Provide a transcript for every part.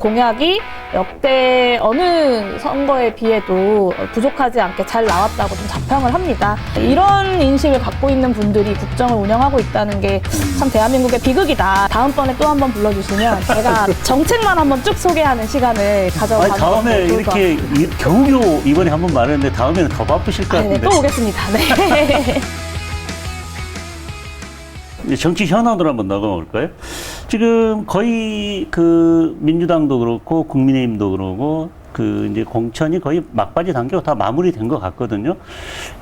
공약이 역대 어느 선거에 비해도 부족하지 않게 잘 나왔다고 좀 자평을 합니다. 이런 인식을 갖고 있는 분들이 국정을 운영하고 있다는 게 참 대한민국의 비극이다. 다음번에 또 한번 불러주시면 제가 정책만 한번 쭉 소개하는 시간을 아니, 가져가는 것도 다음에 이렇게. 이- 겨우겨우 이번에 한번 말했는데 다음에는 더 바쁘실 것 아, 네, 같은데. 또 오겠습니다. 네. 정치 현안으로 한번 나가 볼까요? 지금 거의 그 민주당도 그렇고 국민의힘도 그러고 그 이제 공천이 거의 막바지 단계가 다 마무리된 것 같거든요.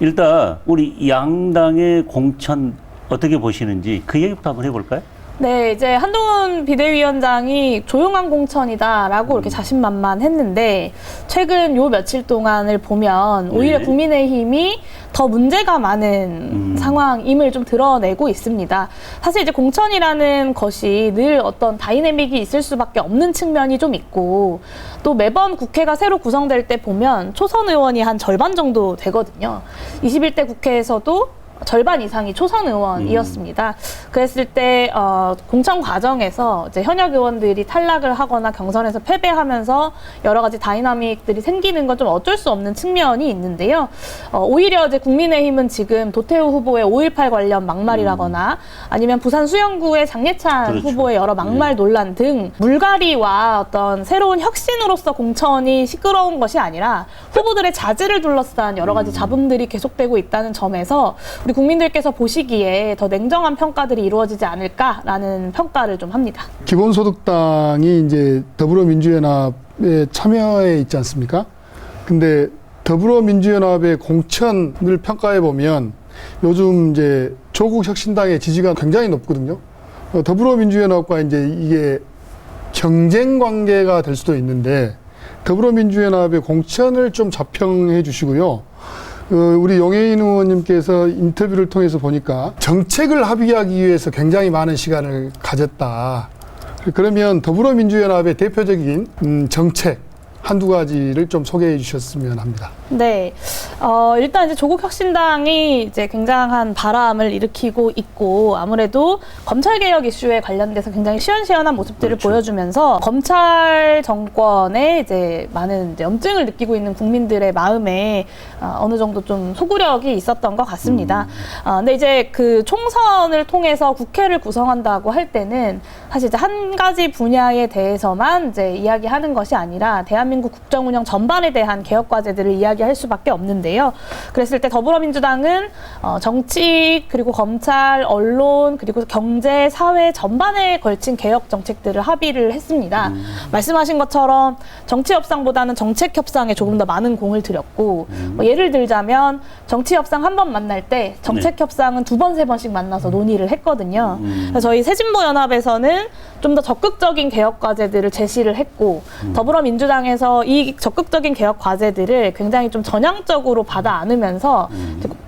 일단 우리 양당의 공천 어떻게 보시는지 그 얘기부터 한번 해볼까요? 네, 이제 한동훈 비대위원장이 조용한 공천이다라고 이렇게 자신만만했는데 최근 요 며칠 동안을 보면 오히려 네. 국민의힘이 더 문제가 많은 음. 상황임을 좀 드러내고 있습니다. 사실 이제 공천이라는 것이 늘 어떤 다이내믹이 있을 수밖에 없는 측면이 좀 있고 또 매번 국회가 새로 구성될 때 보면 초선 의원이 한 절반 정도 되거든요. 21대 국회에서도 절반 이상이 초선 의원이었습니다. 그랬을 때 어, 공천 과정에서 이제 현역 의원들이 탈락을 하거나 경선에서 패배하면서 여러 가지 다이나믹들이 생기는 건 좀 어쩔 수 없는 측면이 있는데요. 어, 오히려 이제 국민의힘은 지금 도태우 후보의 5.18 관련 막말이라거나 아니면 부산 수영구의 장예찬 그렇죠. 후보의 여러 막말 논란 등 물갈이와 어떤 새로운 혁신으로서 공천이 시끄러운 것이 아니라 후보들의 자질을 둘러싼 여러 가지 잡음들이 계속되고 있다는 점에서 우리 국민들께서 보시기에 더 냉정한 평가들이 이루어지지 않을까라는 평가를 좀 합니다. 기본소득당이 이제 더불어민주연합에 참여해 있지 않습니까? 근데 더불어민주연합의 공천을 평가해 보면 요즘 이제 조국 혁신당의 지지가 굉장히 높거든요. 어, 더불어민주연합과 이제 이게 경쟁 관계가 될 수도 있는데 더불어민주연합의 공천을 좀 자평해 주시고요. 어, 우리 용해인 의원님께서 인터뷰를 통해서 보니까 정책을 합의하기 위해서 굉장히 많은 시간을 가졌다. 그러면 더불어민주연합의 대표적인 음, 정책 한두 가지를 좀 소개해 주셨으면 합니다. 네. 어, 일단 이제 조국 혁신당이 이제 굉장한 바람을 일으키고 있고 아무래도 검찰 개혁 이슈에 관련돼서 굉장히 시원시원한 모습들을 그렇죠. 보여주면서 검찰 정권에 이제 많은 이제 염증을 느끼고 있는 국민들의 마음에 어, 어느 정도 좀 소구력이 있었던 것 같습니다. 어, 근데 이제 그 총선을 통해서 국회를 구성한다고 할 때는 사실 이제 한 가지 분야에 대해서만 이제 이야기하는 것이 아니라 대한민국 국정 운영 전반에 대한 개혁 과제들을 이야기 할 수밖에 없는데요. 그랬을 때 더불어민주당은 어, 정치 그리고 검찰, 언론 그리고 경제, 사회 전반에 걸친 개혁 정책들을 합의를 했습니다. 말씀하신 것처럼 정치 협상보다는 정책 협상에 조금 더 많은 공을 들였고 뭐 예를 들자면 정치 협상 한 번 만날 때 정책 협상은 두 번 세 번씩 만나서 논의를 했거든요. 그래서 저희 새진보 연합에서는 좀 더 적극적인 개혁 과제들을 제시를 했고 더불어민주당에서 이 적극적인 개혁 과제들을 굉장히 좀 전향적으로 받아 안으면서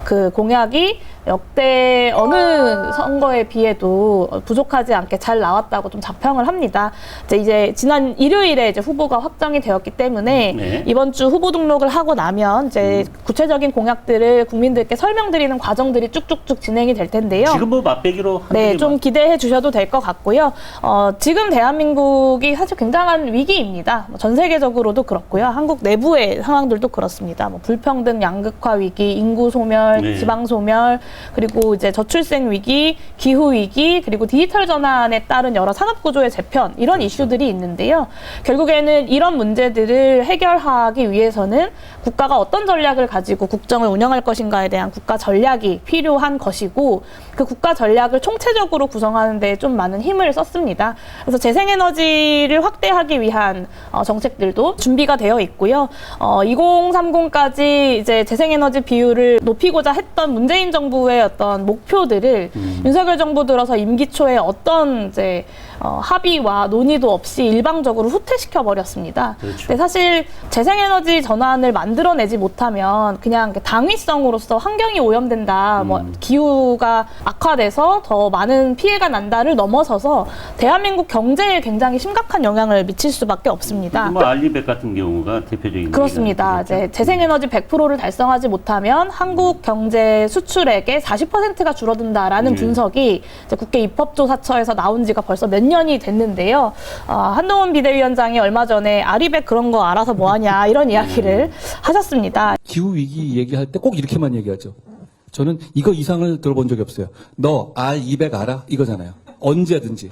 그 공약이 역대 어느 선거에 비해도 부족하지 않게 잘 나왔다고 좀 자평을 합니다. 이제, 이제 지난 일요일에 이제 후보가 확정이 되었기 때문에 네. 이번 주 후보 등록을 하고 나면 이제 구체적인 공약들을 국민들께 설명드리는 과정들이 쭉쭉쭉 진행이 될 텐데요. 지금 뭐 맛배기로 한 네. 좀 기대해 주셔도 될 것 같고요. 어, 지금 대한민국이 사실 굉장한 위기입니다. 뭐전 세계적으로도 그렇고요. 한국 내부의 상황들도 그렇습니다. 뭐 불평등 양극화 위기, 인구 소멸, 네. 지방 소멸, 그리고 이제 저출생 위기, 기후 위기, 그리고 디지털 전환에 따른 여러 산업 구조의 재편 이런 그렇죠. 이슈들이 있는데요. 결국에는 이런 문제들을 해결하기 위해서는 국가가 어떤 전략을 가지고 국정을 운영할 것인가에 대한 국가 전략이 필요한 것이고 그 국가 전략을 총체적으로 구성하는 데 좀 많은 힘을 썼습니다. 그래서 재생에너지를 확대하기 위한 어, 정책들도 준비가 되어 있고요. 어, 2030까지 이제 재생에너지 비율을 높이 고자 했던 문재인 정부의 어떤 목표들을 윤석열 정부 들어서 임기 초에 어떤 이제 어, 합의와 논의도 없이 일방적으로 후퇴시켜 버렸습니다. 그렇죠. 근데 사실 재생에너지 전환을 만들어내지 못하면 그냥 그 당위성으로서 환경이 오염된다, 뭐 기후가 악화돼서 더 많은 피해가 난다를 넘어서서 대한민국 경제에 굉장히 심각한 영향을 미칠 수밖에 없습니다. 뭐 알리백 같은 경우가 대표적인 그렇습니다. 이제 재생에너지 100%를 달성하지 못하면 한국 경제 수출액의 40%가 줄어든다라는 네. 분석이 국회 입법조사처에서 나온 지가 벌써 몇 2년이 됐는데요. 어, 한동훈 비대위원장이 얼마 전에 아리백 그런 거 알아서 뭐하냐 이런 이야기를 하셨습니다. 기후 위기 얘기할 때 꼭 이렇게만 얘기하죠. 저는 이거 이상을 들어본 적이 없어요. 너 R200 알아? 이거잖아요. 언제든지.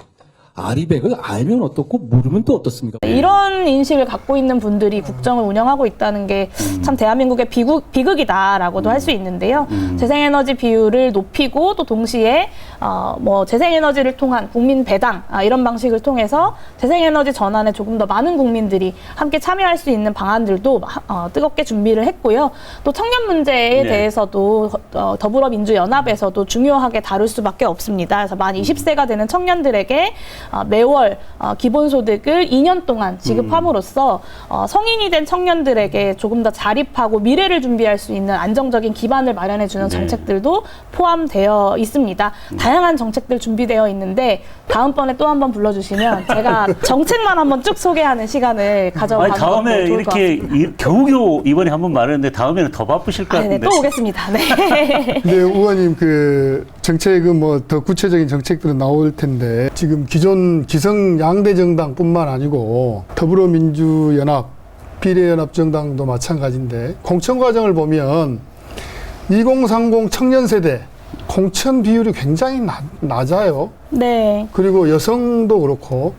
R200을 알면 어떻고 모르면 또 어떻습니까? 이런 인식을 갖고 있는 분들이 국정을 운영하고 있다는 게 참 대한민국의 비극, 비극이다라고도 할 수 있는데요. 재생에너지 비율을 높이고 또 동시에 어, 뭐 재생에너지를 통한 국민 배당 아, 이런 방식을 통해서 재생에너지 전환에 조금 더 많은 국민들이 함께 참여할 수 있는 방안들도 하- 어, 뜨겁게 준비를 했고요. 또 청년 문제에 네. 대해서도 어, 더불어민주연합에서도 중요하게 다룰 수밖에 없습니다. 그래서 만 20세가 되는 청년들에게 어, 매월 어, 기본소득을 2년 동안 지급함으로써 어, 성인이 된 청년들에게 조금 더 자립하고 미래를 준비할 수 있는 안정적인 기반을 마련해주는 네. 정책들도 포함되어 있습니다. 다양한 정책들 준비되어 있는데 다음번에 또 한번 불러주시면 제가 정책만 한번 쭉 소개하는 시간을 가져가는 아니, 다음에 것도 좋을 것 이렇게 같습니다. 이- 겨우겨우 이번에 한번 말했는데 다음에는 더 바쁘실 것 아, 네, 같은데. 또 오겠습니다. 네. 근데 의원님 그 정책은 뭐 더 구체적인 정책들은 나올 텐데 지금 기존 기성 양대 정당뿐만 아니고 더불어민주연합 비례연합 정당도 마찬가지인데 공천 과정을 보면 2030 청년 세대 공천 비율이 굉장히 낮, 낮아요. 네. 그리고 여성도 그렇고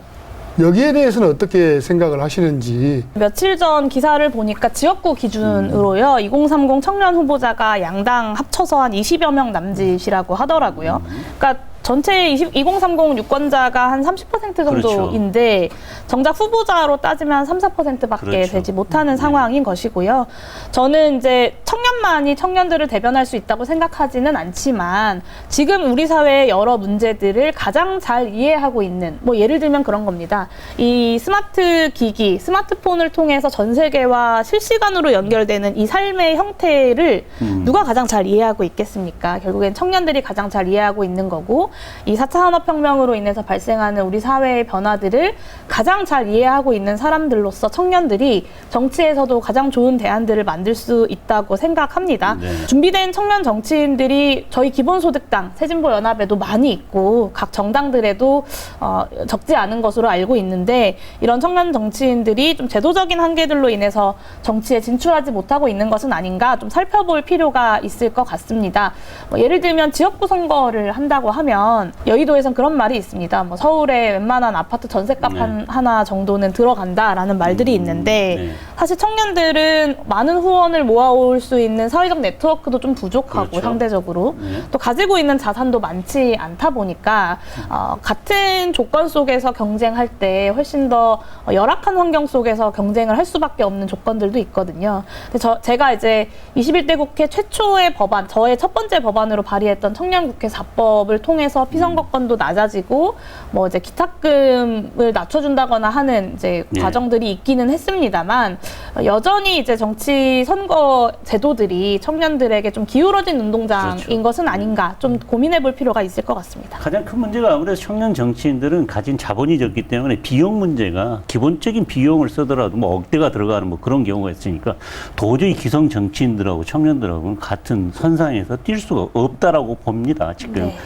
여기에 대해서는 어떻게 생각을 하시는지 며칠 전 기사를 보니까 지역구 기준으로요. 2030 청년 후보자가 양당 합쳐서 한 20여 명 남짓이라고 하더라고요. 그러니까 전체 20, 2030 유권자가 한 30% 정도인데 정작 후보자로 따지면 한 3, 4%밖에 그렇죠. 되지 못하는 네. 상황인 것이고요. 저는 이제 청년 만이 청년들을 대변할 수 있다고 생각하지는 않지만 지금 우리 사회의 여러 문제들을 가장 잘 이해하고 있는 뭐 예를 들면 그런 겁니다. 이 스마트 기기, 스마트폰을 통해서 전 세계와 실시간으로 연결되는 이 삶의 형태를 음. 누가 가장 잘 이해하고 있겠습니까? 결국엔 청년들이 가장 잘 이해하고 있는 거고 이 4차 산업혁명으로 인해서 발생하는 우리 사회의 변화들을 가장 잘 이해하고 있는 사람들로서 청년들이 정치에서도 가장 좋은 대안들을 만들 수 있다고 생각 합니다. 네. 준비된 청년 정치인들이 저희 기본소득당, 새진보연합에도 많이 있고 각 정당들에도 어, 적지 않은 것으로 알고 있는데 이런 청년 정치인들이 좀 제도적인 한계들로 인해서 정치에 진출하지 못하고 있는 것은 아닌가 좀 살펴볼 필요가 있을 것 같습니다. 뭐 예를 들면 지역구 선거를 한다고 하면 여의도에선 그런 말이 있습니다. 뭐 서울의 웬만한 아파트 전셋값 네. 한, 하나 정도는 들어간다라는 말들이 음, 있는데 네. 사실 청년들은 많은 후원을 모아올 수 있는 사회적 네트워크도 좀 부족하고 그렇죠. 상대적으로 네. 또 가지고 있는 자산도 많지 않다 보니까 어, 같은 조건 속에서 경쟁할 때 훨씬 더 열악한 환경 속에서 경쟁을 할 수밖에 없는 조건들도 있거든요. 근데 저 제가 이제 21대 국회 최초의 법안, 저의 첫 번째 법안으로 발의했던 청년 국회 4법을 통해서 피선거권도 낮아지고 뭐 이제 기탁금을 낮춰준다거나 하는 이제 예. 과정들이 있기는 했습니다만 어, 여전히 이제 정치 선거 제도 들이 청년들에게 좀 기울어진 운동장인 그렇죠. 것은 아닌가 좀 고민해 볼 필요가 있을 것 같습니다. 가장 큰 문제가 아무래도 청년 정치인들은 가진 자본이 적기 때문에 비용 문제가 기본적인 비용을 쓰더라도 뭐 억대가 들어가는 뭐 그런 경우가 있으니까 도저히 기성 정치인들하고 청년들하고는 같은 선상에서 뛸 수가 없다라고 봅니다 지금. 네.